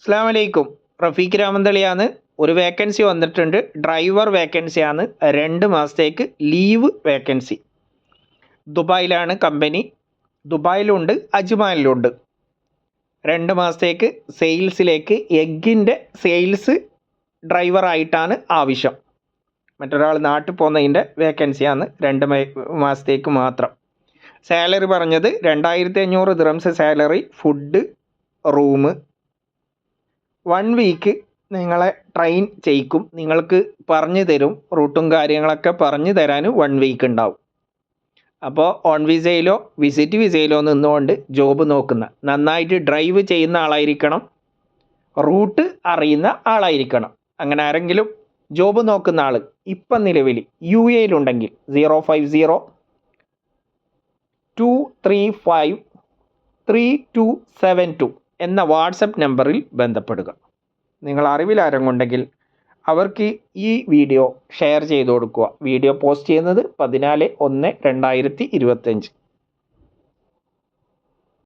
അസ്സാം വലൈക്കും റഫീഖ് രാമന്തളിയാണ്. ഒരു വേക്കൻസി വന്നിട്ടുണ്ട്. ഡ്രൈവർ വേക്കൻസിയാണ് രണ്ട് മാസത്തേക്ക് ലീവ് വേക്കൻസി ദുബായിലാണ് കമ്പനി ദുബായിലുണ്ട് അജ്മാനിലുണ്ട്. രണ്ട് മാസത്തേക്ക് സെയിൽസിലേക്ക് എഗ്ഗിന്റെ സെയിൽസ് ഡ്രൈവറായിട്ടാണ് ആവശ്യം. മറ്റൊരാൾ നാട്ടിൽ പോകുന്നതിന്റെ വേക്കൻസിയാണ് രണ്ട് മാസത്തേക്ക് മാത്രം. സാലറി പറഞ്ഞത് രണ്ടായിരത്തി അഞ്ഞൂറ് dirhams salary food room one week നിങ്ങളെ ട്രെയിൻ ചെയ്യിക്കും. നിങ്ങൾക്ക് പറഞ്ഞു തരും. റൂട്ടും കാര്യങ്ങളൊക്കെ പറഞ്ഞു തരാൻ വൺ വീക്ക് ഉണ്ടാവും. അപ്പോൾ ഓൺ വിസയിലോ വിസിറ്റ് വിസയിലോ നിന്നുകൊണ്ട് ജോബ് നോക്കുന്ന നന്നായിട്ട് ഡ്രൈവ് ചെയ്യുന്ന ആളായിരിക്കണം. റൂട്ട് അറിയുന്ന ആളായിരിക്കണം. അങ്ങനെ ആരെങ്കിലും ജോബ് നോക്കുന്ന ആൾ ഇപ്പം നിലവിൽ U എയിലുണ്ടെങ്കിൽ zero five zero two three five three two seven two എന്ന വാട്സപ്പ് നമ്പറിൽ ബന്ധപ്പെടുക. നിങ്ങൾ അറിവിൽ ആരെങ്കിലും അവർക്ക് ഈ വീഡിയോ ഷെയർ ചെയ്തു കൊടുക്കുക. വീഡിയോ പോസ്റ്റ് ചെയ്യുന്നത് പതിനാല് ഒന്ന് രണ്ടായിരത്തി ഇരുപത്തഞ്ച്